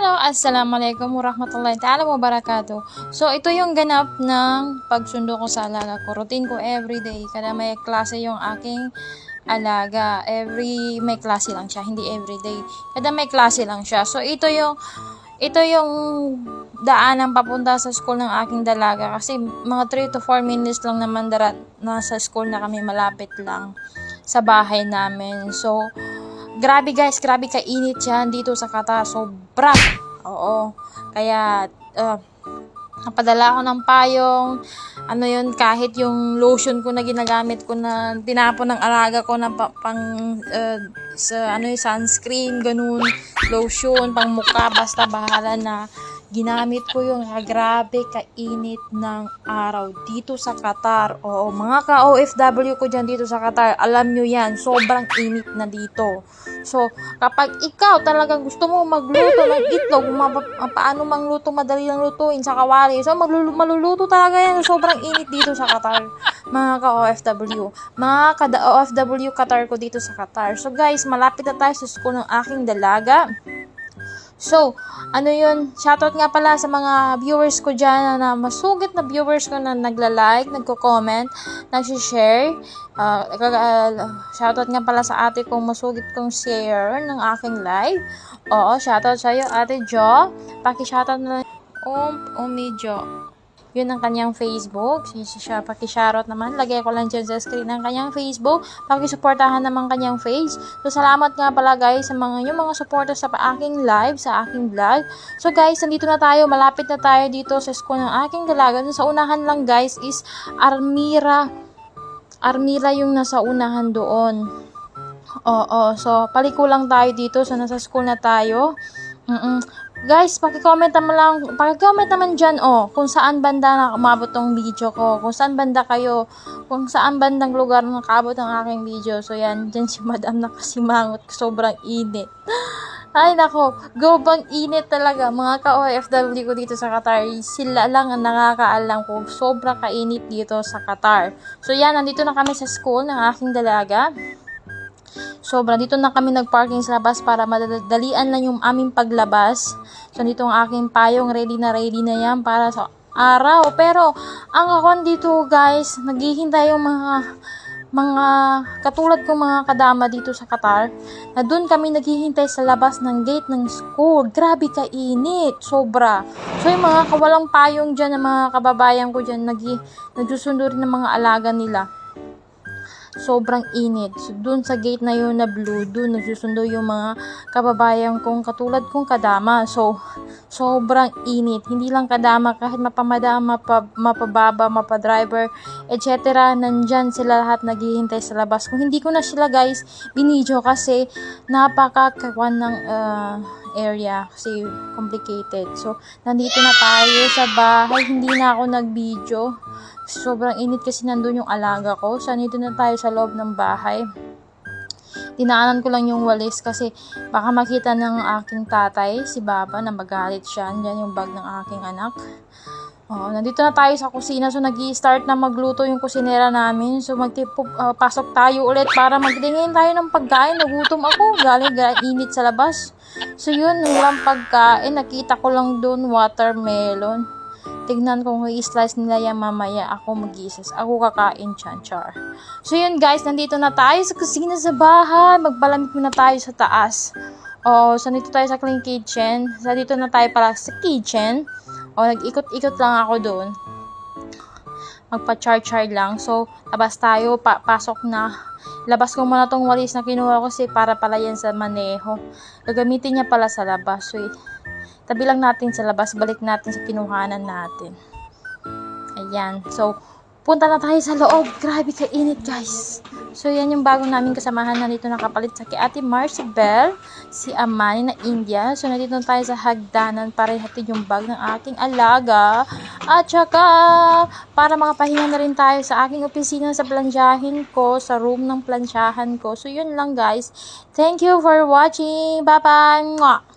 Hello, Assalamualaikum warahmatullahi ta'ala wabarakatuh. So, ito yung ganap ng pagsundo ko sa alaga ko. Routine ko everyday. Kada may klase yung aking alaga. Every, may klase lang siya, hindi everyday. Kada may klase lang siya. So, ito yung, ito yung daanan papunta sa school ng aking dalaga. Kasi mga 3 to 4 minutes lang naman darat, nasa school na kami, malapit lang sa bahay namin. So, Grabe guys, grabe kainit yan dito sa Qatar. Sobra. Oo. Kaya, uh, napadala ako ng payong, ano yun, kahit yung lotion ko na ginagamit ko na tinapon ng alaga ko na pa, pang, uh, sa, ano yung sunscreen, ganun, lotion, pang mukha, basta bahala na. Ginamit ko yung ah, grabe kainit ng araw dito sa Qatar. Oo, mga ka-OFW ko dyan dito sa Qatar, alam nyo yan, sobrang init na dito. So, kapag ikaw talagang gusto mo magluto ng itlog, ma- paano mangluto, madali lang lutuin sa kawali. So, maglulu- maluluto talaga yan. Sobrang init dito sa Qatar. Mga ka-OFW. Mga ka-OFW Qatar ko dito sa Qatar. So, guys, malapit na tayo sa school ng aking dalaga. So, ano yun, shoutout nga pala sa mga viewers ko dyan na masugit na viewers ko na nagla-like, nagko-comment, nag-share. Uh, uh, shoutout nga pala sa ate kong masugit kong share ng aking live. Oo, shoutout sa'yo, ate Jo. Paki-shoutout na um, Umi Jo. Yun ang kanyang Facebook. Si siya, paki-shoutout naman. Lagay ko lang dyan sa screen ng kanyang Facebook. Paki-supportahan naman kanyang face. So, salamat nga pala guys sa mga yung mga supporters sa aking live, sa aking vlog. So, guys, nandito na tayo. Malapit na tayo dito sa school ng aking dalaga. Sa unahan lang guys is Armira. Armira yung nasa unahan doon. Oo, so paliko lang tayo dito. So, nasa school na tayo. Mm-mm. Guys, paki-comment naman lang, paki-comment naman dyan, oh, kung saan banda na umabot tong video ko, kung saan banda kayo, kung saan bandang lugar nakabot ang aking video. So, yan, dyan si madam nakasimangot, sobrang init. Ay, nako, go bang init talaga. Mga ka-OFW ko dito sa Qatar, sila lang ang nakakaalam kung sobrang kainit dito sa Qatar. So, yan, nandito na kami sa school ng aking dalaga. Sobra. Dito na kami nagparking sa labas para madalian lang yung aming paglabas. So, dito ang aking payong. Ready na ready na yan para sa araw. Pero, ang ako dito guys, naghihintay yung mga mga katulad kong mga kadama dito sa Qatar na doon kami naghihintay sa labas ng gate ng school. Grabe kainit. Sobra. So, yung mga kawalang payong dyan, ng mga kababayan ko dyan, nag, nagsusundo rin ng mga alaga nila sobrang init. So, dun sa gate na yun na blue, dun nagsusundo yung mga kababayan kong katulad kong kadama. So, sobrang init. Hindi lang kadama, kahit mapamadama, mapa, mapababa, mapadriver, etc. Nandyan sila lahat naghihintay sa labas. Kung hindi ko na sila guys, binidyo kasi napakakawan ng uh, area kasi complicated. So, nandito na tayo sa bahay. Hindi na ako nag-video. Sobrang init kasi nandun yung alaga ko. So, nandito na tayo sa loob ng bahay. Dinaanan ko lang yung walis kasi baka makita ng aking tatay, si Baba, na magalit siya. Diyan yung bag ng aking anak. Oh, nandito na tayo sa kusina. So, nag start na magluto yung kusinera namin. So, magtipop, uh, pasok tayo ulit para magtingin tayo ng pagkain. Nagutom ako. Galing galing init sa labas. So, yun, walang pagkain. Nakita ko lang doon watermelon. Tignan kung i-slice nila yan mamaya. Ako mag-isas. Ako kakain chan. So yun guys, nandito na tayo sa kusina sa bahay. Magpalamig muna tayo sa taas. O, so nandito tayo sa clean kitchen. So dito na tayo para sa kitchen. O, nag-ikot-ikot lang ako doon. Magpa-char-char lang. So, labas tayo. Pa pasok na. Labas ko muna tong walis na kinuha ko kasi para pala yan sa maneho. Gagamitin niya pala sa labas. So, tabi lang natin sa labas, balik natin sa kinuhanan natin. Ayan. So, punta na tayo sa loob. Grabe kainit, guys. So, yan yung bagong namin kasamahan na dito nakapalit sa Ate Marcibel, si Amani na India. So, nandito na tayo sa hagdanan para ihatid yung bag ng aking alaga. At saka, para makapahinga na rin tayo sa aking opisina sa plansyahin ko, sa room ng plansyahan ko. So, yun lang, guys. Thank you for watching. Bye-bye!